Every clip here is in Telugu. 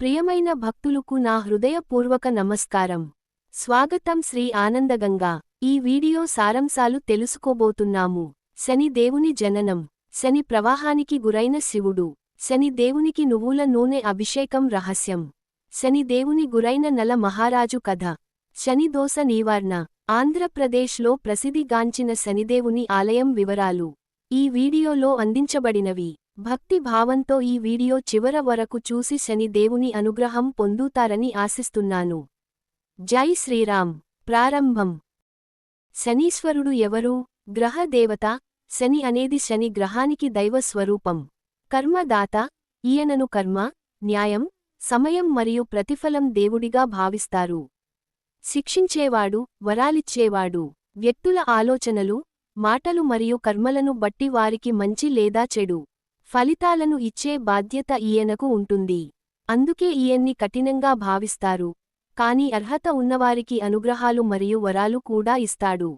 ప్రియమైన భక్తులకు నా హృదయపూర్వక నమస్కారం. స్వాగతం శ్రీ ఆనందగంగా. ఈ వీడియో సారాంశాలు తెలుసుకోబోతున్నాము. శని దేవుని జననం. శని ప్రవాహానికి గురైన శివుడు. శని దేవునికి నువ్వుల నూనె అభిషేకం రహస్యం. శని దేవుని గురైన నల మహారాజు కథ. శని దోస నివారణ. ఆంధ్రప్రదేశ్లో ప్రసిద్ధిగాంచిన శనిదేవుని ఆలయం వివరాలు. ఈ వీడియోలో అందించబడినవి. భక్తి భావంతో ఈ వీడియో చివర వరకు చూసి శని దేవుని అనుగ్రహం పొందుతారని ఆశిస్తున్నాను. జై శ్రీరామ్. ప్రారంభం. శనీశ్వరుడు ఎవరు? గ్రహ దేవత? శని అనేది శని గ్రహానికి దైవ స్వరూపం. కర్మదాత? ఈయనను కర్మ న్యాయం సమయం మరియు ప్రతిఫలం దేవుడిగా భావిస్తారు. శిక్షించేవాడు వరాలిచ్చేవాడు. వ్యక్తుల ఆలోచనలు మాటలు మరియు కర్మలను బట్టి వారికి మంచి లేదా చెడు. ఫలితాలను ఇచ్చే బాధ్యత ఈయనకు ఉంటుంది. అందుకే ఈయన్ని కఠినంగా భావిస్తారు. కాని అర్హత ఉన్నవారికి అనుగ్రహాలు మరియు వరాలు కూడా ఇస్తాడు.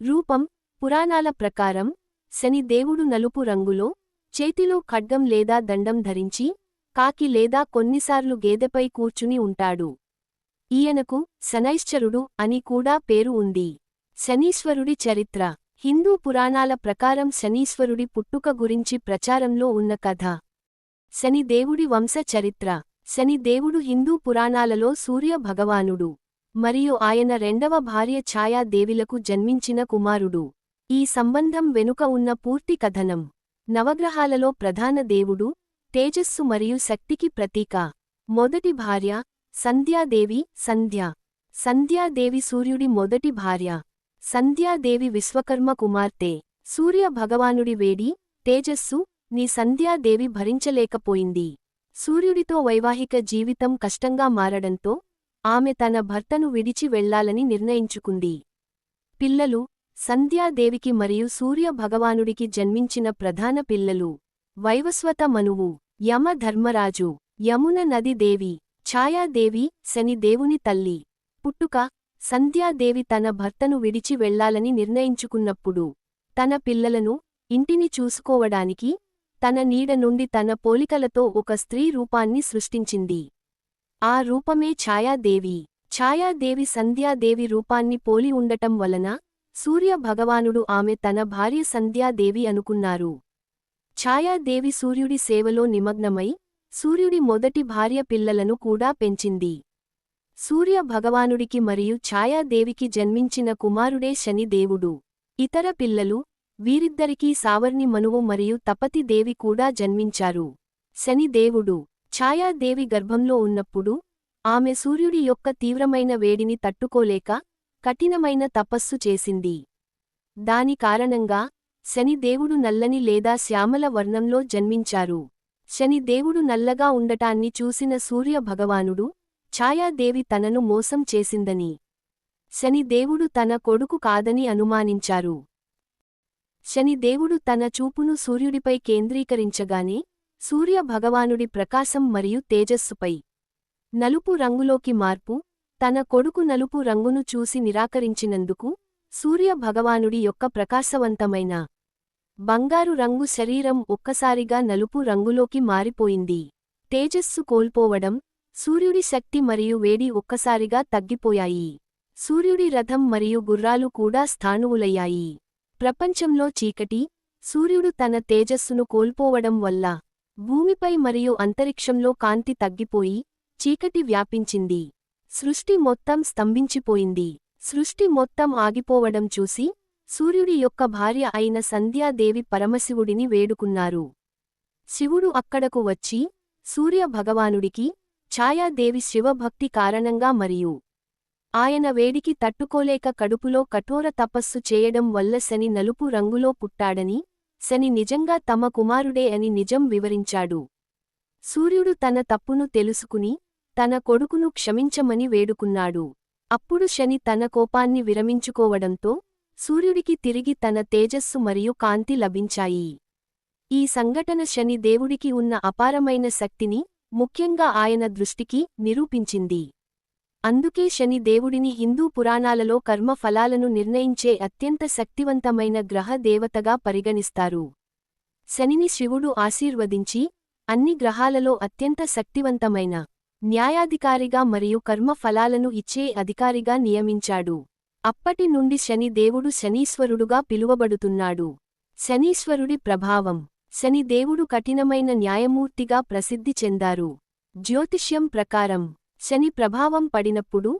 రూపం పురాణాల ప్రకారం శని దేవుడు నలుపు రంగులో చేతిలో ఖడ్గం లేదా దండం ధరించి కాకి లేదా కొన్నిసార్లు గేదెపై కూర్చుని ఉంటాడు. ఈయనకు శనైశ్చరుడు అని కూడా పేరు ఉంది. శనీశ్వరుడి చరిత్ర. హిందూ పురాణాల ప్రకారం శనీశ్వరుడి పుట్టుక గురించి ప్రచారంలో ఉన్న కథ. శని దేవుడి వంశ చరిత్ర. శని దేవుడు హిందూ పురాణాలలో సూర్య భగవానుడు. మరియు ఆయన రెండవ భార్య ఛాయాదేవిలకు జన్మించిన కుమారుడు. ఈ సంబంధం వెనుక ఉన్న పూర్తి కథనం. నవగ్రహాలలో ప్రధాన దేవుడు తేజస్సు మరియు శక్తికి ప్రతీక. మొదటి భార్య సంధ్యాదేవి సంధ్య. సంధ్యాదేవి సూర్యుడి మొదటి భార్య. సంధ్యాదేవి విశ్వకర్మ కుమార్తె. సూర్య భగవానుడి వేడి తేజస్సు నీ సంధ్యాదేవి భరించలేకపోయింది. సూర్యుడితో వైవాహిక జీవితం కష్టంగా మారడంతో ఆమె తన భర్తను విడిచి వెళ్ళాలని నిర్ణయించుకుంది. పిల్లలు సంధ్యాదేవికి మరియు సూర్య భగవానుడికి జన్మించిన ప్రధాన పిల్లలు. వైవస్వత మనువు యమ ధర్మరాజు యమున నది దేవి ఛాయాదేవి శని దేవుని తల్లి. పుట్టుక సంధ్యాదేవి తన భర్తను విడిచి వెళ్ళాలని నిర్ణయించుకున్నప్పుడు తన పిల్లలను ఇంటిని చూసుకోవడానికి తన నీడ నుండి తన పోలికలతో ఒక స్త్రీ రూపాన్ని సృష్టించింది. ఆ రూపమే ఛాయాదేవి. ఛాయాదేవి సంధ్యాదేవి రూపాన్ని పోలి ఉండటం వలన సూర్య భగవానుడు ఆమె తన భార్య సంధ్యాదేవి అనుకున్నారు. ఛాయాదేవి సూర్యుడి సేవలో నిమగ్నమై సూర్యుడి మొదటి భార్య పిల్లలను కూడా పెంచింది. సూర్య భగవానుడికి మరియు ఛాయాదేవికి జన్మించిన కుమారుడే శనిదేవుడు ఇతర పిల్లలు వీరిద్దరికీ సావర్ణి మనువు మరియు తపతి దేవి కూడా జన్మించారు. శనిదేవుడు ఛాయాదేవి గర్భంలో ఉన్నప్పుడు ఆమె సూర్యుడి యొక్క తీవ్రమైన వేడిని తట్టుకోలేక కఠినమైన తపస్సు చేసింది. దాని కారణంగా శనిదేవుడు నల్లని లేదా శ్యామల వర్ణంలో జన్మించారు. శనిదేవుడు నల్లగా ఉండటాన్ని చూసిన సూర్య భగవానుడు ఛాయాదేవి తనను మోసం చేసిందని. శనిదేవుడు తన కొడుకు కాదని అనుమానించారు. శనిదేవుడు తన చూపును సూర్యుడిపై కేంద్రీకరించగానే సూర్య భగవానుడి ప్రకాశం మరియు తేజస్సుపై నలుపు రంగులోకి మార్పు తన కొడుకు నలుపు రంగును చూసి నిరాకరించినందుకు సూర్య భగవానుడి యొక్క ప్రకాశవంతమైన బంగారు రంగు శరీరం ఒక్కసారిగా నలుపు రంగులోకి మారిపోయింది. తేజస్సు కోల్పోవడం సూర్యుడి శక్తి మరియు వేడి ఒక్కసారిగా తగ్గిపోయాయి. సూర్యుడి రథం మరియు గుర్రాలు కూడా స్థాణువులయ్యాయి. ప్రపంచంలో చీకటి సూర్యుడు తన తేజస్సును కోల్పోవడం వల్ల భూమిపై మరియు అంతరిక్షంలో కాంతి తగ్గిపోయి చీకటి వ్యాపించింది. సృష్టి మొత్తం స్తంభించిపోయింది. సృష్టి మొత్తం ఆగిపోవడం చూసి సూర్యుడి యొక్క భార్య అయిన సంధ్యాదేవి పరమశివుడిని వేడుకున్నారు. శివుడు అక్కడకు వచ్చి సూర్య భగవానుడికి ఛాయాదేవి శివభక్తి కారణంగా మరియు ఆయన వేడికి తట్టుకోలేక కడుపులో కఠోర తపస్సు చేయడం వల్ల శని నలుపు రంగులో పుట్టాడని శని నిజంగా తమ కుమారుడే అని నిజం వివరించాడు. సూర్యుడు తన తప్పును తెలుసుకుని తన కొడుకును క్షమించమని వేడుకున్నాడు. అప్పుడు శని తన కోపాన్ని విరమించుకోవడంతో సూర్యుడికి తిరిగి తన తేజస్సు మరియు కాంతి లభించాయి. ఈ సంఘటన శని దేవుడికి ఉన్న అపారమైన శక్తిని ముఖ్యంగా ఆయన దృష్టికి నిరూపించింది. అందుకే శని దేవుడిని హిందూ పురాణాలలో కర్మ ఫలాలను నిర్ణయించే అత్యంత శక్తివంతమైన గ్రహ దేవతగా పరిగణిస్తారు. శనిని శివుడు ఆశీర్వదించి అన్ని గ్రహాలలో అత్యంత శక్తివంతమైన న్యాయాధికారిగా మరియు కర్మ ఫలాలను ఇచ్చే అధికారిగా నియమించాడు. అప్పటి నుండి శని దేవుడు శనీశ్వరుడుగా పిలువబడుతున్నాడు. శనీశ్వరుడి ప్రభావం శని దేవుడు కఠినమైన న్యాయమూర్తిగా ప్రసిద్ధి చెందారు. జ్యోతిష్యం ప్రకారం శని ప్రభావం పడినప్పుడు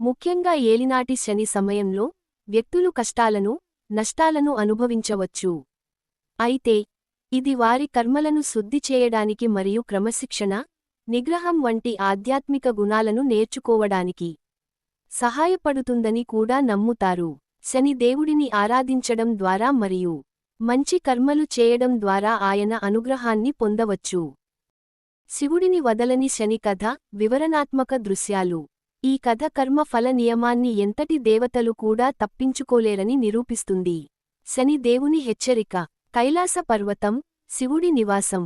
ముఖ్యంగా ఏలినాటి శని సమయంలో వ్యక్తులు కష్టాలను నష్టాలను అనుభవించవచ్చు. అయితే ఇది వారి కర్మలను శుద్ధి చేయడానికి మరియు క్రమశిక్షణ నిగ్రహం వంటి ఆధ్యాత్మిక గుణాలను నేర్చుకోవడానికి సహాయపడుతుందని కూడా నమ్ముతారు. శని దేవుడిని ఆరాధించడం ద్వారా మరియు మంచి కర్మలు చేయడం ద్వారా ఆయన అనుగ్రహాన్ని పొందవచ్చు. శివుడిని వదలని శని కథ వివరణాత్మక దృశ్యాలు. ఈ కథ కర్మ ఫల నియమాన్ని ఎంతటి దేవతలు కూడా తప్పించుకోలేరని నిరూపిస్తుంది. శని దేవుని హెచ్చరిక కైలాస పర్వతం శివుడి నివాసం.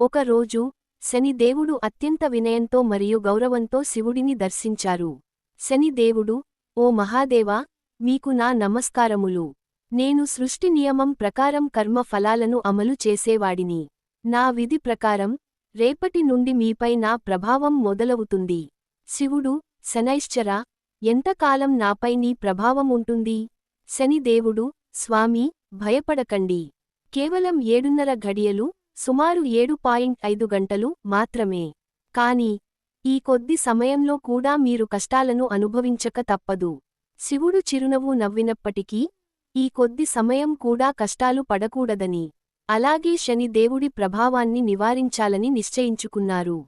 ఒకరోజు శని దేవుడు అత్యంత వినయంతో మరియు గౌరవంతో శివుడిని దర్శించారు. శని దేవుడు ఓ మహాదేవా మీకు నా నమస్కారములు. నేను సృష్టి నియమం ప్రకారం కర్మ ఫలాలను అమలు చేసేవాడిని. నా విధి ప్రకారం రేపటి నుండి మీపై నా ప్రభావం మొదలవుతుంది. శివుడు శనైశ్చర ఎంతకాలం నాపై నీ ప్రభావం ఉంటుంది? శనిదేవుడు స్వామి భయపడకండి. కేవలం ఏడున్నర ఘడియలు సుమారు ఏడు పాయింట్ ఐదు గంటలు మాత్రమే. కాని ఈ కొద్ది సమయంలో కూడా మీరు కష్టాలను అనుభవించక తప్పదు. శివుడు చిరునవ్వు నవ్వినప్పటికీ ఈ కొద్ది సమయం కూడా కష్టాలు పడకూడదని. అలాగే శని దేవుడి ప్రభావాన్ని నివారించాలని నిశ్చయించుకున్నారు.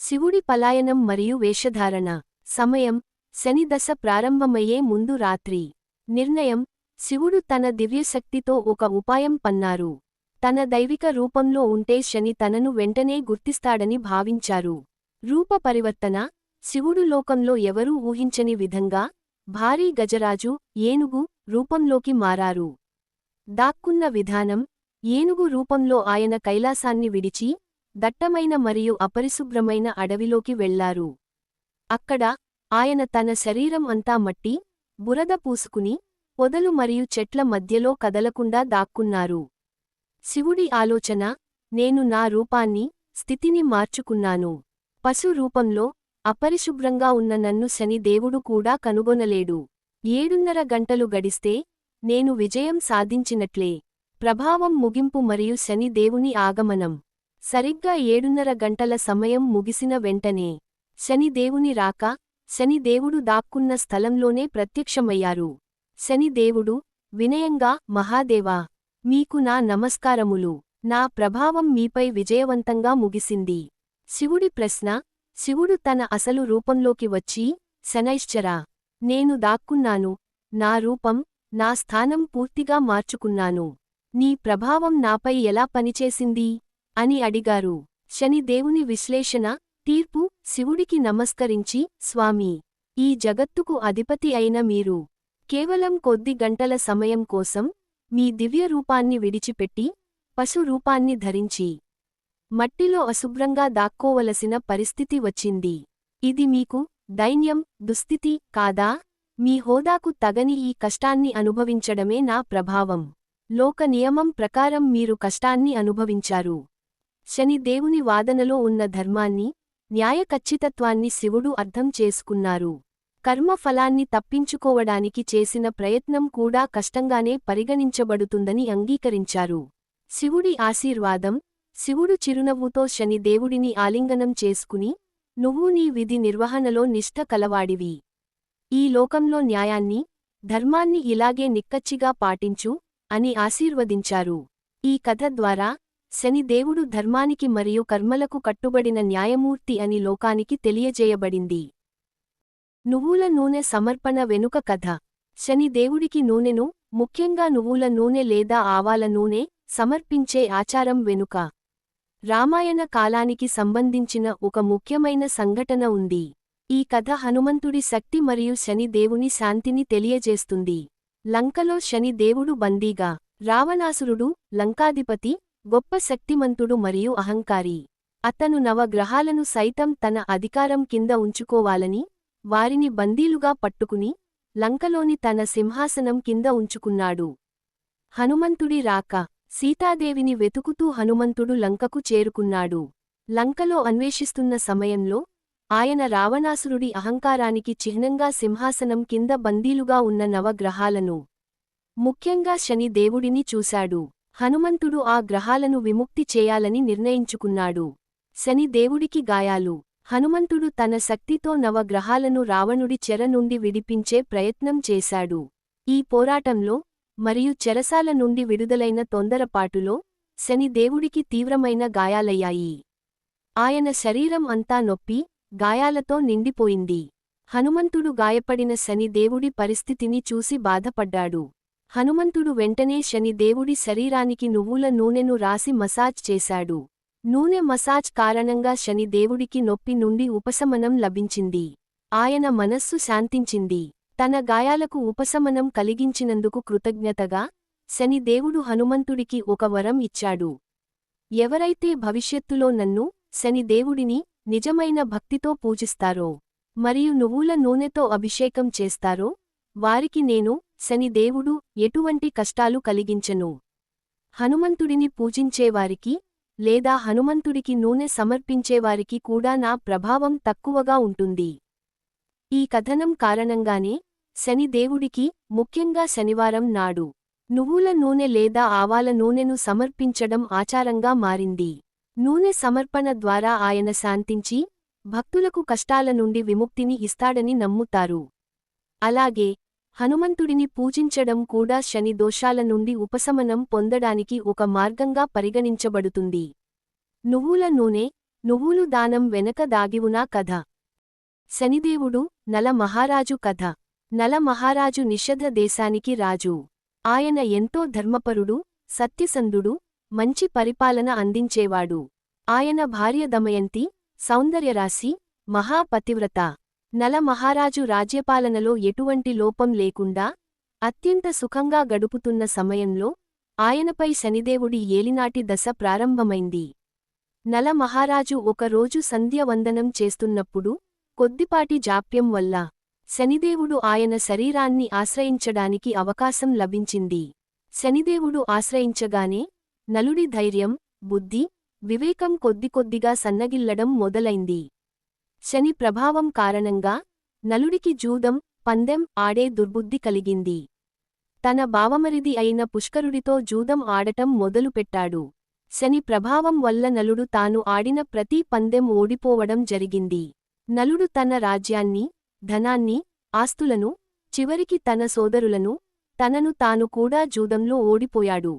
శివుడి పలాయనం మరియు వేషధారణ. సమయం. శని దశ ప్రారంభమయ్యే ముందు రాత్రి. నిర్ణయం. శివుడు తన దివ్యశక్తితో ఒక ఉపాయం పన్నారు. తన దైవిక రూపంలో ఉంటే శని తనను వెంటనే గుర్తిస్తాడని భావించారు. రూప పరివర్తన. శివుడు లోకంలో ఎవరూ ఊహించని విధంగా. భారీ గజరాజు ఏనుగు రూపంలోకి మారారు. దాక్కున్న విధానం ఏనుగు రూపంలో ఆయన కైలాసాన్ని విడిచి దట్టమైన మరియు అపరిశుభ్రమైన అడవిలోకి వెళ్ళారు అక్కడ ఆయన తన శరీరం అంతా మట్టి బురద పూసుకుని పొదలు మరియు చెట్ల మధ్యలో కదలకుండా దాక్కున్నారు. శివుడి ఆలోచన నేను నా రూపాన్ని స్థితిని మార్చుకున్నాను. పశు రూపంలో అపరిశుభ్రంగా ఉన్న నన్ను శని దేవుడు కూడా కనుగొనలేడు. ఏడున్నర గంటలు గడిస్తే నేను విజయం సాధించినట్లే. ప్రభావం ముగింపు మరియు శని దేవుని ఆగమనం. సరిగ్గా ఏడున్నర గంటల సమయం ముగిసిన వెంటనే శని దేవుని రాక శని దేవుడు దాక్కున్న స్థలంలోనే ప్రత్యక్షమయ్యారు. శని దేవుడు వినయంగా మహాదేవా మీకు నా నమస్కారములు. నా ప్రభావం మీపై విజయవంతంగా ముగిసింది. శివుడి ప్రశ్న శివుడు తన అసలు రూపంలోకి వచ్చి శనైశ్చరా నేను దాక్కున్నాను. నా రూపం నా స్థానం పూర్తిగా మార్చుకున్నాను. నీ ప్రభావం నాపై ఎలా పనిచేసింది? అని అడిగారు. శని దేవుని విశ్లేషణ తీర్పు శివుడికి నమస్కరించి స్వామి ఈ జగత్తుకు అధిపతి అయిన మీరు. కేవలం కొద్ది గంటల సమయం కోసం మీ దివ్య రూపాన్ని విడిచిపెట్టి పశు రూపాన్ని ధరించి మట్టిలో అశుభ్రంగా దాక్కోవలసిన పరిస్థితి వచ్చింది. ఇది మీకు దైన్యం దుస్థితి కాదా? మీ హోదాకు తగని ఈ కష్టాన్ని అనుభవించడమే నా ప్రభావం. లోక నియమం ప్రకారం మీరు కష్టాన్ని అనుభవించారు. శని దేవుని వాదనలో ఉన్న ధర్మాన్ని న్యాయ ఖచ్చితత్వాన్ని శివుడు అర్థం చేసుకున్నారు. కర్మ ఫలాన్ని తప్పించుకోవడానికి చేసిన ప్రయత్నం కూడా కష్టంగానే పరిగణించబడుతుందని అంగీకరించారు. శివుడి ఆశీర్వాదం శివుడు చిరునవ్వుతో శని దేవుడిని ఆలింగనం చేసుకుని నువ్వు నీ విధి నిర్వహణలో నిష్ఠ కలవాడివి. ఈ లోకంలో న్యాయాన్ని ధర్మాన్ని ఇలాగే నిక్కచ్చిగా పాటించు అని ఆశీర్వదించారు. ఈ కథ ద్వారా శని దేవుడు ధర్మానికి మరియు కర్మలకు కట్టుబడిన న్యాయమూర్తి అని లోకానికి తెలియజేయబడింది. నువ్వుల నూనె సమర్పణ వెనుక కథ. శని దేవుడికి నూనెను ముఖ్యంగా నువ్వుల నూనె లేదా ఆవాల నూనె సమర్పించే ఆచారం వెనుక. రామాయణ కాలానికి సంబంధించిన ఒక ముఖ్యమైన సంఘటన ఉంది. ఈ కథ హనుమంతుడి శక్తి మరియు శని దేవుని శాంతిని తెలియజేస్తుంది. లంకలో శని దేవుడు బందీగా రావణాసురుడు లంకాధిపతి గొప్ప శక్తిమంతుడు మరియు అహంకారి. అతను నవగ్రహాలను సైతం తన అధికారం కింద ఉంచుకోవాలని వారిని బందీలుగా పట్టుకుని లంకలోని తన సింహాసనం కింద ఉంచుకున్నాడు. హనుమంతుడి రాక సీతాదేవిని వెతుకుతూ హనుమంతుడు లంకకు చేరుకున్నాడు. లంకలో అన్వేషిస్తున్న సమయంలో ఆయన రావణాసురుడి అహంకారానికి చిహ్నంగా సింహాసనం కింద బందీలుగా ఉన్న నవగ్రహాలను ముఖ్యంగా శని దేవుడిని చూశాడు. హనుమంతుడు ఆ గ్రహాలను విముక్తి చేయాలని నిర్ణయించుకున్నాడు. శని దేవుడికి గాయాలు. హనుమంతుడు తన శక్తితో నవగ్రహాలను రావణుడి చెర నుండి విడిపించే ప్రయత్నం చేశాడు. ఈ పోరాటంలో మరియు చెరసాల నుండి విడుదలైన తొందరపాటులో శని దేవుడికి తీవ్రమైన గాయాలయ్యాయి. ఆయన శరీరం అంతా నొప్పి గాయాలతో నిండిపోయింది. హనుమంతుడు గాయపడిన శని దేవుడి పరిస్థితిని చూసి బాధపడ్డాడు. హనుమంతుడు వెంటనే శని దేవుడి శరీరానికి నువ్వుల నూనెను రాసి మసాజ్ చేశాడు. నూనె మసాజ్ కారణంగా శని దేవుడికి నొప్పి నుండి ఉపశమనం లభించింది. ఆయన మనస్సు శాంతించింది. తన గాయాలకు ఉపశమనం కలిగించినందుకు కృతజ్ఞతగా శని దేవుడు హనుమంతుడికి ఒక వరం ఇచ్చాడు. ఎవరైతే భవిష్యత్తులో నన్ను శని దేవుడిని నిజమైన భక్తితో పూజిస్తారో మరియు నువ్వుల నూనెతో అభిషేకం చేస్తారో వారికి నేను శని దేవుడు ఎటువంటి కష్టాలు కలిగించను. హనుమంతుడిని పూజించేవారికి లేదా హనుమంతుడికి నూనె సమర్పించేవారికి కూడా నా ప్రభావం తక్కువగా ఉంటుంది. ఈ కథనం కారణంగానే శని దేవుడికి ముఖ్యంగా శనివారం నాడు. నువ్వుల నూనె లేదా ఆవాల నూనెను సమర్పించడం ఆచారంగా మారింది. నూనె సమర్పణ ద్వారా ఆయన శాంతించి భక్తులకు కష్టాల నుండి విముక్తిని ఇస్తాడని నమ్ముతారు. అలాగే హనుమంతుడిని పూజించడం కూడా శని దోషాల నుండి ఉపశమనం పొందడానికి ఒక మార్గంగా పరిగణించబడుతుంది. నువ్వుల నూనె నువ్వులు దానం వెనక దాగివునా కథ. శనిదేవుడు నల మహారాజు కథ. నల మహారాజు నిషధ దేశానికి రాజు. ఆయన ఎంతో ధర్మపరుడు సత్యసంధుడు మంచి పరిపాలన అందించేవాడు. ఆయన భార్య దమయంతి సౌందర్యరాశి మహాపతివ్రత. నల మహారాజు రాజ్యపాలనలో ఎటువంటి లోపం లేకుండా అత్యంత సుఖంగా గడుపుతున్న సమయంలో ఆయనపై శనిదేవుడి ఏలినాటి దశ ప్రారంభమైంది. నల మహారాజు ఒకరోజు సంధ్యవందనం చేస్తున్నప్పుడు కొద్దిపాటి జాప్యం వల్ల శనిదేవుడు ఆయన శరీరాన్ని ఆశ్రయించడానికి అవకాశం లభించింది. శనిదేవుడు ఆశ్రయించగానే నలుడి ధైర్యం బుద్ధి వివేకం కొద్దికొద్దిగా సన్నగిల్లడం మొదలైంది. శని ప్రభావం కారణంగా నలుడికి జూదం పందెం ఆడే దుర్బుద్ధి కలిగింది. తన బావమరిది అయిన పుష్కరుడితో జూదం ఆడటం మొదలుపెట్టాడు. శని ప్రభావం వల్ల నలుడు తాను ఆడిన ప్రతి పందెం ఓడిపోవడం జరిగింది. నలుడు తన రాజ్యాన్ని ధనాన్ని ఆస్తులను చివరికి తన సోదరులను తనను తాను కూడా జూదంలో ఓడిపోయాడు.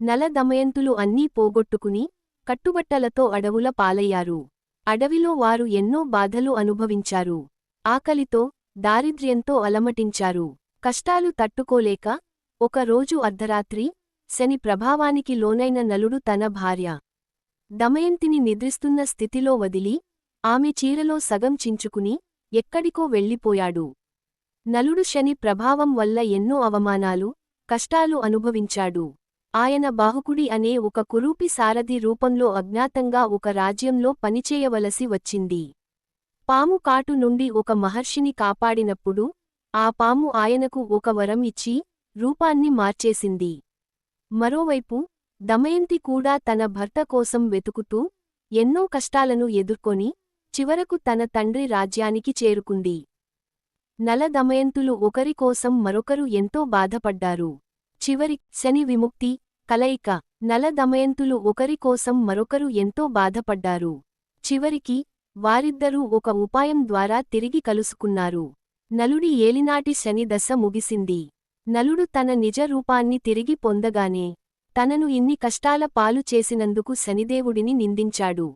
నల దమయంతులు అన్నీ పోగొట్టుకుని కట్టుబట్టలతో అడవుల పాలయ్యారు. అడవిలో వారు ఎన్నో బాధలు అనుభవించారు. ఆకలితో దారిద్ర్యంతో అలమటించారు. కష్టాలు తట్టుకోలేక ఒకరోజు అర్ధరాత్రి శని ప్రభావానికి లోనైన నలుడు తన భార్య. దమయంతిని నిద్రిస్తున్న స్థితిలో వదిలి ఆమె చీరలో సగం చించుకుని ఎక్కడికో వెళ్ళిపోయాడు. నలుడు శని ప్రభావం వల్ల ఎన్నో అవమానాలు కష్టాలు అనుభవించాడు. ఆయన బాహుకుడి అనే ఒక కురూపి సారథి రూపంలో అజ్ఞాతంగా ఒక రాజ్యంలో పనిచేయవలసి వచ్చింది. పాము కాటు నుండి ఒక మహర్షిని కాపాడినప్పుడు ఆ పాము ఆయనకు ఒక వరం ఇచ్చి రూపాన్ని మార్చేసింది. మరోవైపు దమయంతి కూడా తన భర్త కోసం వెతుకుతూ ఎన్నో కష్టాలను ఎదుర్కొని చివరకు తన తండ్రి రాజ్యానికి చేరుకుంది. నల దమయంతులు ఒకరికోసం మరొకరు ఎంతో బాధపడ్డారు. చివరి శని విముక్తి కలయిక నల దమయంతులు ఒకరికోసం మరొకరు ఎంతో బాధపడ్డారు. చివరికి వారిద్దరూ ఒక ఉపాయం ద్వారా తిరిగి కలుసుకున్నారు. నలుడి ఏలినాటి శని దశ ముగిసింది. నలుడు తన నిజ రూపాన్ని తిరిగి పొందగానే తనను ఇన్ని కష్టాల పాలు చేసినందుకు శనిదేవుడిని నిందించాడు.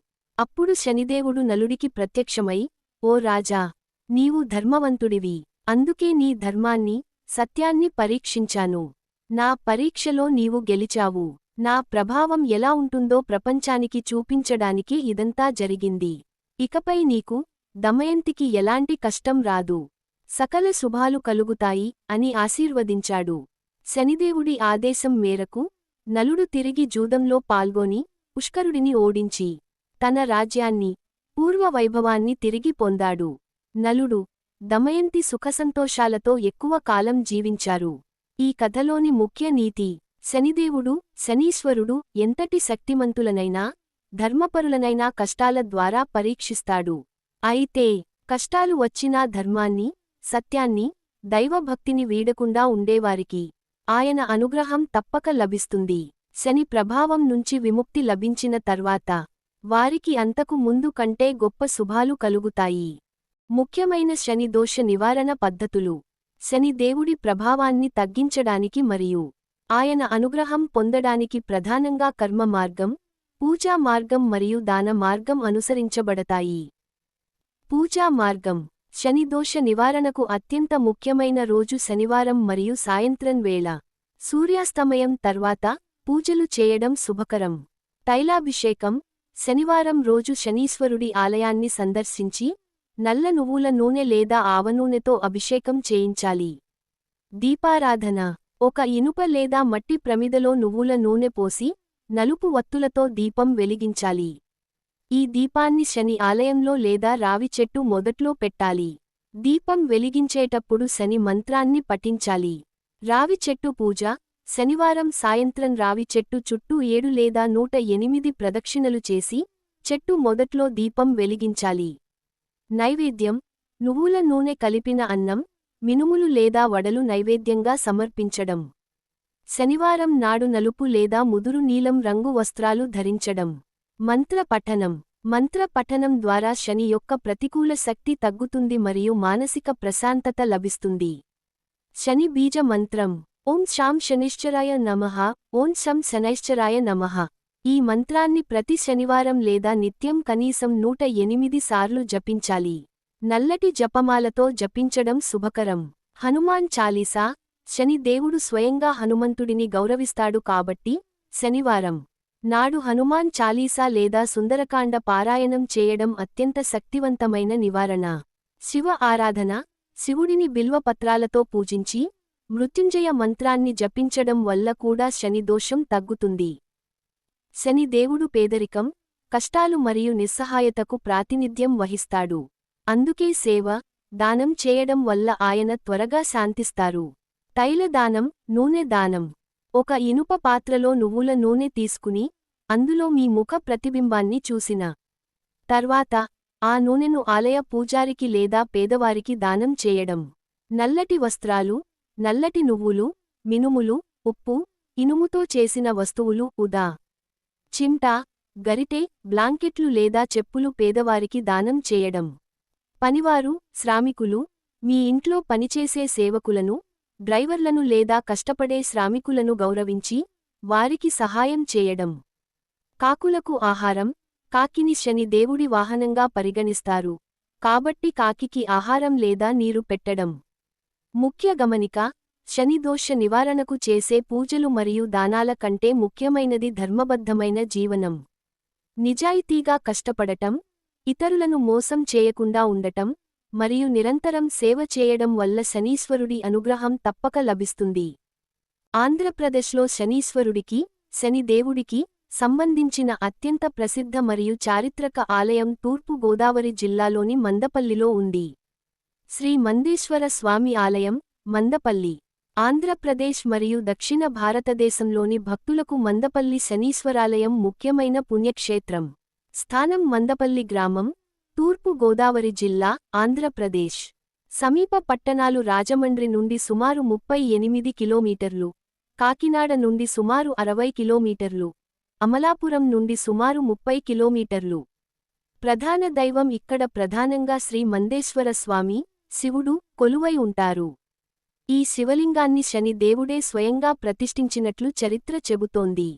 అప్పుడు శనిదేవుడు నలుడికి ప్రత్యక్షమై ఓ రాజా నీవు ధర్మవంతుడివి అందుకే నీ ధర్మాన్ని సత్యాన్ని పరీక్షించాను. నా పరీక్షలో నీవు గెలిచావు. నా ప్రభావం ఎలా ఉంటుందో ప్రపంచానికి చూపించడానికి ఇదంతా జరిగింది. ఇకపై నీకు దమయంతికి ఎలాంటి కష్టం రాదు. సకల శుభాలు కలుగుతాయి అని ఆశీర్వదించాడు. శనిదేవుడి ఆదేశం మేరకు నలుడు తిరిగి జూదంలో పాల్గొని పుష్కరుడిని ఓడించి తన రాజ్యాన్ని పూర్వ వైభవాన్ని తిరిగి పొందాడు. నలుడు దమయంతి సుఖసంతోషాలతో ఎక్కువ కాలం జీవించారు. ఈ కథలోని ముఖ్య నీతి శనిదేవుడు శనీశ్వరుడు ఎంతటి శక్తిమంతులనైనా ధర్మపరులనైనా కష్టాల ద్వారా పరీక్షిస్తాడు. అయితే కష్టాలు వచ్చినా ధర్మాన్ని సత్యాన్ని దైవభక్తిని వీడకుండా ఉండేవారికి ఆయన అనుగ్రహం తప్పక లభిస్తుంది. శని ప్రభావం నుంచి విముక్తి లభించిన తర్వాత వారికి అంతకు ముందు కంటే గొప్ప శుభాలు కలుగుతాయి. ముఖ్యమైన శని దోష నివారణ పద్ధతులు. శని దేవుడి ప్రభావాన్ని తగ్గించడానికి మరియు ఆయన అనుగ్రహం పొందడానికి ప్రధానంగా కర్మ మార్గం పూజా మార్గం మరియు దాన మార్గం అనుసరించబడతాయి. పూజా మార్గం. శనిదోష నివారణకు అత్యంత ముఖ్యమైన రోజు శనివారం మరియు సాయంత్రం వేళ. సూర్యాస్తమయం తర్వాత పూజలు చేయడం శుభకరం. తైలాభిషేకం శనివారం రోజు శనీశ్వరుడి ఆలయాన్ని సందర్శించి నల్ల నువ్వుల నూనె లేదా ఆవనూనెతో అభిషేకం చేయించాలి. దీపారాధన. ఒక ఇనుప లేదా మట్టి ప్రమిదలో నువ్వుల నూనె పోసి నలుపు వత్తులతో దీపం వెలిగించాలి. ఈ దీపాన్ని శని ఆలయంలో లేదా రావి చెట్టు మొదట్లో పెట్టాలి. దీపం వెలిగించేటప్పుడు శని మంత్రాన్ని పఠించాలి. రావి చెట్టు పూజ. శనివారం సాయంత్రం రావి చెట్టు చుట్టూ ఏడు లేదా నూట ఎనిమిది ప్రదక్షిణలు చేసి చెట్టు మొదట్లో దీపం వెలిగించాలి. నైవేద్యం నువ్వుల నూనె కలిపిన అన్నం మినుములు లేదా వడలు నైవేద్యంగా సమర్పించడం. శనివారం నాడు నలుపు లేదా ముదురు నీలం రంగు వస్త్రాలు ధరించడం. మంత్ర పఠనం మంత్ర పఠనం ద్వారా శని యొక్క ప్రతికూల శక్తి తగ్గుతుంది మరియు మానసిక ప్రశాంతత లభిస్తుంది. శని బీజ మంత్రం ఓం శాం శనిశ్చరాయ నమః ఓం శం శనైశ్చరాయ నమః. ఈ మంత్రాన్ని ప్రతి శనివారం లేదా నిత్యం కనీసం నూట ఎనిమిది సార్లు జపించాలి. నల్లటి జపమాలతో జపించడం శుభకరం. హనుమాన్ చాలీసా శని దేవుడు స్వయంగా హనుమంతుడిని గౌరవిస్తాడు కాబట్టి శనివారం. నాడు హనుమాన్ చాలీసా లేదా సుందరకాండ పారాయణం చేయడం అత్యంత శక్తివంతమైన నివారణ. శివ ఆరాధన శివుడిని బిల్వపత్రాలతో పూజించి మృత్యుంజయ మంత్రాన్ని జపించడం వల్ల కూడా శని దోషం తగ్గుతుంది. శని దేవుడు పేదరికం కష్టాలు మరియు నిస్సహాయతకు ప్రాతినిధ్యం వహిస్తాడు. అందుకే సేవ దానం చేయడం వల్ల ఆయన త్వరగా శాంతిస్తారు. తైలదానం నూనె దానం. ఒక ఇనుప పాత్రలో నువ్వుల నూనె తీసుకుని అందులో మీ ముఖ ప్రతిబింబాన్ని చూసిన తర్వాత ఆ నూనెను ఆలయ పూజారికి లేదా పేదవారికి దానం చేయడం. నల్లటి వస్త్రాలు నల్లటి నువ్వులు మినుములు ఉప్పు ఇనుముతో చేసిన వస్తువులు ఉదా. చిమ్టా గరిటె బ్లాంకెట్లు లేదా చెప్పులు పేదవారికి దానం చేయడం. పనివారు శ్రామికులు మీ ఇంట్లో పనిచేసే సేవకులను డ్రైవర్లను లేదా కష్టపడే శ్రామికులను గౌరవించి వారికి సహాయం చేయడం. కాకులకు ఆహారం కాకిని శని దేవుడి వాహనంగా పరిగణిస్తారు. కాబట్టి కాకికి ఆహారం లేదా నీరు పెట్టడం. ముఖ్య గమనిక శనిదోష నివారణకు చేసే పూజలు మరియు దానాల కంటే ముఖ్యమైనది ధర్మబద్ధమైన జీవనం. నిజాయితీగా కష్టపడటం ఇతరులను మోసం చేయకుండా ఉండటం మరియు నిరంతరం సేవ చేయడం వల్ల శనీశ్వరుడి అనుగ్రహం తప్పక లభిస్తుంది. ఆంధ్రప్రదేశ్లో శనీశ్వరుడికి శనిదేవుడికి సంబంధించిన అత్యంత ప్రసిద్ధ మరియు చారిత్రక ఆలయం తూర్పు గోదావరి జిల్లాలోని మందపల్లిలో ఉంది. శ్రీ మందేశ్వర స్వామి ఆలయం మందపల్లి ఆంధ్రప్రదేశ్ మరియు దక్షిణ భారతదేశంలోని భక్తులకు మందపల్లి శనీశ్వరాలయం ముఖ్యమైన పుణ్యక్షేత్రం. స్థానం మందపల్లి గ్రామం తూర్పు గోదావరి జిల్లా ఆంధ్రప్రదేశ్. సమీప పట్టణాలు రాజమండ్రి నుండి సుమారు ముప్పై ఎనిమిది కిలోమీటర్లు కాకినాడ నుండి సుమారు అరవై కిలోమీటర్లు అమలాపురం నుండి సుమారు ముప్పై కిలోమీటర్లు. ప్రధాన దైవం ఇక్కడ ప్రధానంగా శ్రీ మందేశ్వర స్వామి శివుడు కొలువై ఉంటారు. ఈ శివలింగాన్ని శని దేవుడే స్వయంగా ప్రతిష్ఠించినట్లు చరిత్ర చెబుతోంది.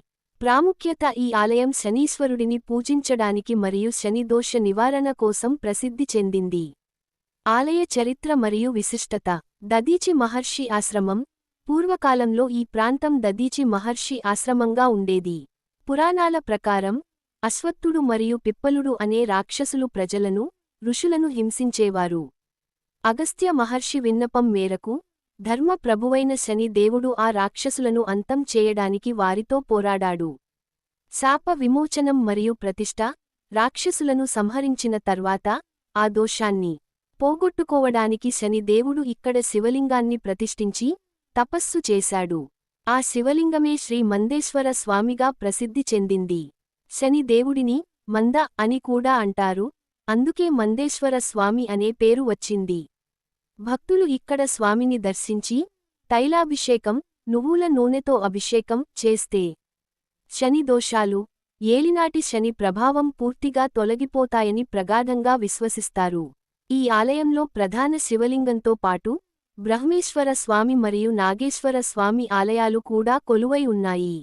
ప్రాముఖ్యత ఈ ఆలయం శనీశ్వరుడిని పూజించడానికి మరియు శనిదోష నివారణ కోసం ప్రసిద్ధి చెందింది. ఆలయ చరిత్ర మరియు విశిష్టత. దదీచి మహర్షి ఆశ్రమం. పూర్వకాలంలో ఈ ప్రాంతం దదీచి మహర్షి ఆశ్రమంగా ఉండేది. పురాణాల ప్రకారం అశ్వత్థుడు మరియు పిప్పలుడు అనే రాక్షసులు ప్రజలను ఋషులను హింసించేవారు. అగస్త్య మహర్షి విన్నపం మేరకు ధర్మ ప్రభువైన శని దేవుడు ఆ రాక్షసులను అంతం చేయడానికి వారితో పోరాడాడు. శాప విమోచనం మరియు ప్రతిష్ట రాక్షసులను సంహరించిన తర్వాత ఆ దోషాన్ని పోగొట్టుకోవడానికి శని దేవుడు ఇక్కడ శివలింగాన్ని ప్రతిష్ఠించి తపస్సు చేశాడు. ఆ శివలింగమే శ్రీ మందేశ్వర స్వామిగా ప్రసిద్ధి చెందింది. శని దేవుడిని మంద అని కూడా అంటారు అందుకే మందేశ్వర స్వామి అనే పేరు వచ్చింది. భక్తులు ఇక్కడ స్వామిని దర్శించి తైలాభిషేకం నువ్వుల నూనెతో అభిషేకం చేస్తే శని దోషాలు ఏలినాటి శని ప్రభావం పూర్తిగా తొలగిపోతాయని ప్రగాఢంగా విశ్వసిస్తారు. ఈ ఆలయంలో ప్రధాన శివలింగంతో పాటు బ్రహ్మేశ్వర స్వామి మరియు నాగేశ్వర స్వామి ఆలయాలు కూడా కొలువై ఉన్నాయి.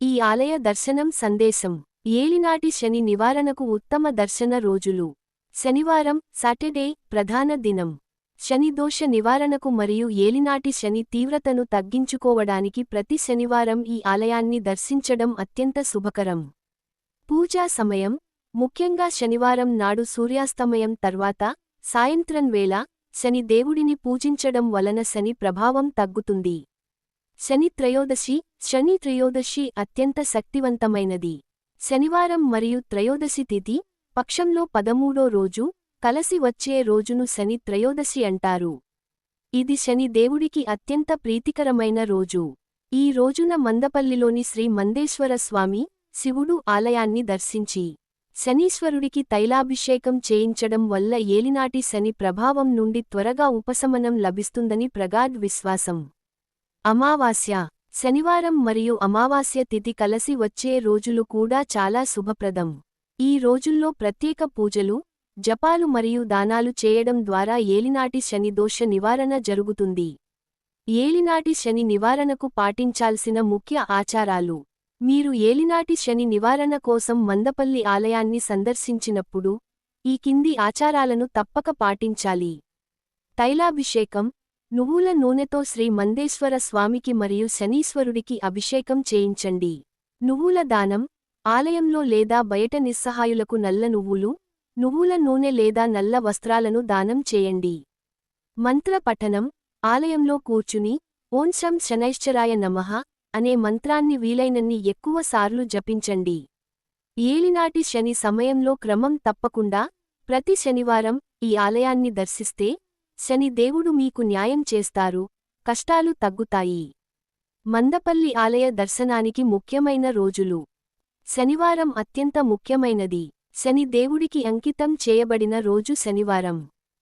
ఈ ఆలయ దర్శనం సందేశం ఏలినాటి శని నివారణకు ఉత్తమ దర్శన రోజులు. శనివారం సాటర్డే ప్రధాన దినం. శని దోష నివారణకు మరియు ఏలినాటి శని తీవ్రతను తగ్గించుకోవడానికి ప్రతి శనివారం ఈ ఆలయాన్ని దర్శించడం అత్యంత శుభకరం. పూజా సమయం ముఖ్యంగా శనివారం నాడు సూర్యాస్తమయం తర్వాత సాయంత్రం వేళ శని దేవుడిని పూజించడం వలన శని ప్రభావం తగ్గుతుంది. శని త్రయోదశి శని త్రయోదశి అత్యంత శక్తివంతమైనది. శనివారం మరియు త్రయోదశి తిథి పక్షంలో పదమూడో రోజు కలసి వచ్చే రోజును శని త్రయోదశి అంటారు. ఇది శని దేవుడికి అత్యంత ప్రీతికరమైన రోజు. ఈ రోజున మందపల్లిలోని శ్రీ మందేశ్వర స్వామి శివుడు ఆలయాన్ని దర్శించి శనీశ్వరుడికి తైలాభిషేకం చేయించడం వల్ల ఏలినాటి శని ప్రభావం నుండి త్వరగా ఉపశమనం లభిస్తుందని ప్రగాఢ్ విశ్వాసం. అమావాస్య శనివారం మరియు అమావాస్య తిథి కలసి వచ్చే రోజులు కూడా చాలా శుభప్రదం. ఈ రోజుల్లో ప్రత్యేక పూజలు జపాలు మరియు దానాలు చేయడం ద్వారా ఏలినాటి శని దోష నివారణ జరుగుతుంది. ఏలినాటి శని నివారణకు పాటించాల్సిన ముఖ్య ఆచారాలు. మీరు ఏలినాటి శని నివారణ కోసం మందపల్లి ఆలయాన్ని సందర్శించినప్పుడు ఈ కింది ఆచారాలను తప్పక పాటించాలి. తైలాభిషేకం నువ్వుల నూనెతో శ్రీ మందేశ్వర స్వామికి మరియు శనీశ్వరుడికి అభిషేకం చేయించండి. నువ్వుల దానం ఆలయంలో లేదా బయట నిస్సహాయులకు నల్ల నువ్వులు నువ్వుల నూనె లేదా నల్ల వస్త్రాలను దానం చేయండి. మంత్ర పఠనం ఆలయంలో కూర్చుని ఓం శం శనైశ్చరాయ నమః అనే మంత్రాన్ని వీలైనన్ని ఎక్కువసార్లు జపించండి. ఏలినాటి శని సమయంలో క్రమం తప్పకుండా ప్రతి శనివారం ఈ ఆలయాన్ని దర్శిస్తే శని దేవుడు మీకు న్యాయం చేస్తారు కష్టాలు తగ్గుతాయి. మందపల్లి ఆలయ దర్శనానికి ముఖ్యమైన రోజులు. శనివారం అత్యంత ముఖ్యమైనది. శని దేవుడికి అంకితం చేయబడిన రోజు శనివారం.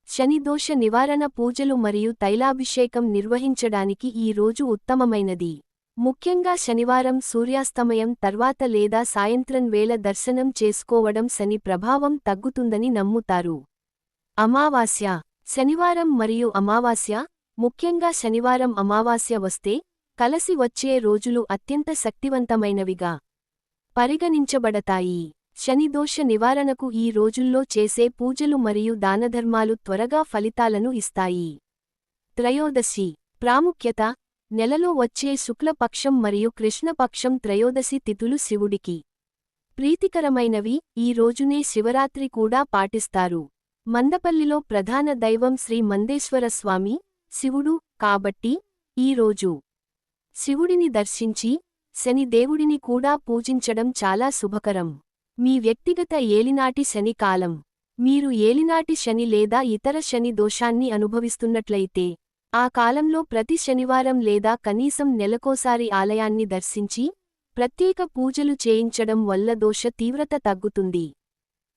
శనిదోష నివారణ పూజలు మరియు తైలాభిషేకం నిర్వహించడానికి ఈ రోజు ఉత్తమమైనది. ముఖ్యంగా శనివారం సూర్యాస్తమయం తర్వాత లేదా సాయంత్రం వేళ దర్శనం చేసుకోవడం శని ప్రభావం తగ్గుతుందని నమ్ముతారు. అమావాస్య. శనివారం మరియు అమావాస్య ముఖ్యంగా శనివారం అమావాస్య వస్తే కలసి వచ్చే రోజులు అత్యంత శక్తివంతమైనవిగా పరిగణించబడతాయి. శనిదోష నివారణకు ఈ రోజుల్లో చేసే పూజలు మరియు దానధర్మాలు త్వరగా ఫలితాలను ఇస్తాయి. త్రయోదశి. ప్రాముఖ్యత. నెలలో వచ్చే శుక్లపక్షం మరియు కృష్ణపక్షం త్రయోదశి తిథులు శివుడికి. ప్రీతికరమైనవి. ఈ రోజునే శివరాత్రి కూడా పాటిస్తారు. మందపల్లిలో ప్రధాన దైవం శ్రీ మందేశ్వర స్వామి శివుడు కాబట్టి ఈరోజు శివుడిని దర్శించి శని దేవుడిని కూడా పూజించడం చాలా శుభకరం. మీ వ్యక్తిగత ఏలినాటి శని కాలం. మీరు ఏలినాటి శని లేదా ఇతర శని దోషాన్ని అనుభవిస్తున్నట్లయితే ఆ కాలంలో ప్రతి శనివారం లేదా కనీసం నెలకోసారి ఆలయాన్ని దర్శించి ప్రత్యేక పూజలు చేయించడం వల్ల దోష తీవ్రత తగ్గుతుంది.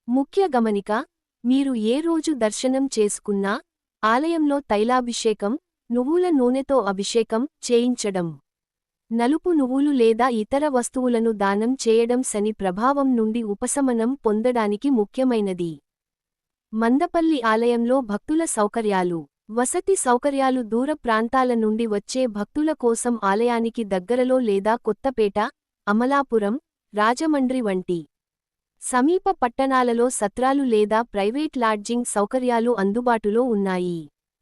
ముఖ్య గమనిక మీరు ఏ రోజు దర్శనం చేసుకున్నా ఆలయంలో తైలాభిషేకం నువ్వుల నూనెతో అభిషేకం చేయించడం. నలుపు నువ్వులు లేదా ఇతర వస్తువులను దానం చేయడం శని ప్రభావం నుండి ఉపశమనం పొందడానికి ముఖ్యమైనది. మందపల్లి ఆలయంలో భక్తుల సౌకర్యాలు. వసతి సౌకర్యాలు దూర ప్రాంతాల నుండి వచ్చే భక్తుల కోసం ఆలయానికి దగ్గరలో లేదా కొత్తపేట అమలాపురం రాజమండ్రి వంటి సమీప పట్టణాలలో సత్రాలు లేదా ప్రైవేట్ లాడ్జింగ్ సౌకర్యాలు అందుబాటులో ఉన్నాయి.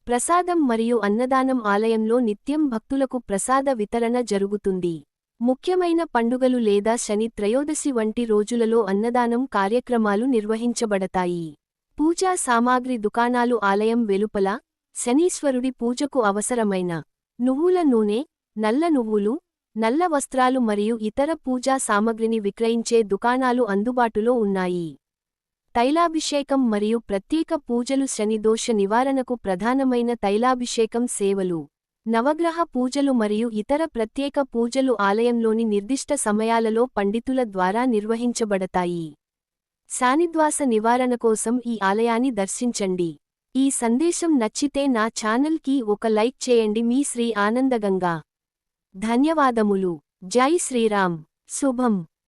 ప్రసాదం మరియు అన్నదానం ఆలయంలో నిత్యం భక్తులకు ప్రసాద వితరణ జరుగుతుంది. ముఖ్యమైన పండుగలు లేదా శని త్రయోదశి వంటి రోజులలో అన్నదానం కార్యక్రమాలు నిర్వహించబడతాయి. పూజా సామాగ్రి దుకాణాలు ఆలయం వెలుపల శనీశ్వరుడి పూజకు అవసరమైన నువ్వుల నూనె నల్ల నువ్వులు నల్ల వస్త్రాలు మరియు ఇతర పూజా సామగ్రిని విక్రయించే దుకాణాలు అందుబాటులో ఉన్నాయి. తైలాభిషేకం మరియు ప్రత్యేక పూజలు శనిదోష నివారణకు ప్రధానమైన తైలాభిషేకం సేవలు. నవగ్రహ పూజలు మరియు ఇతర ప్రత్యేక పూజలు ఆలయంలోని నిర్దిష్ట సమయాలలో పండితుల ద్వారా నిర్వహించబడతాయి. శానిద్వాస నివారణ కోసం ఈ ఆలయాన్ని దర్శించండి. ఈ సందేశం నచ్చితే నా ఛానల్కి ఒక లైక్ చేయండి. మీ శ్రీ ఆనందగంగా. ధన్యవాదములు. జై శ్రీరామ్. శుభం.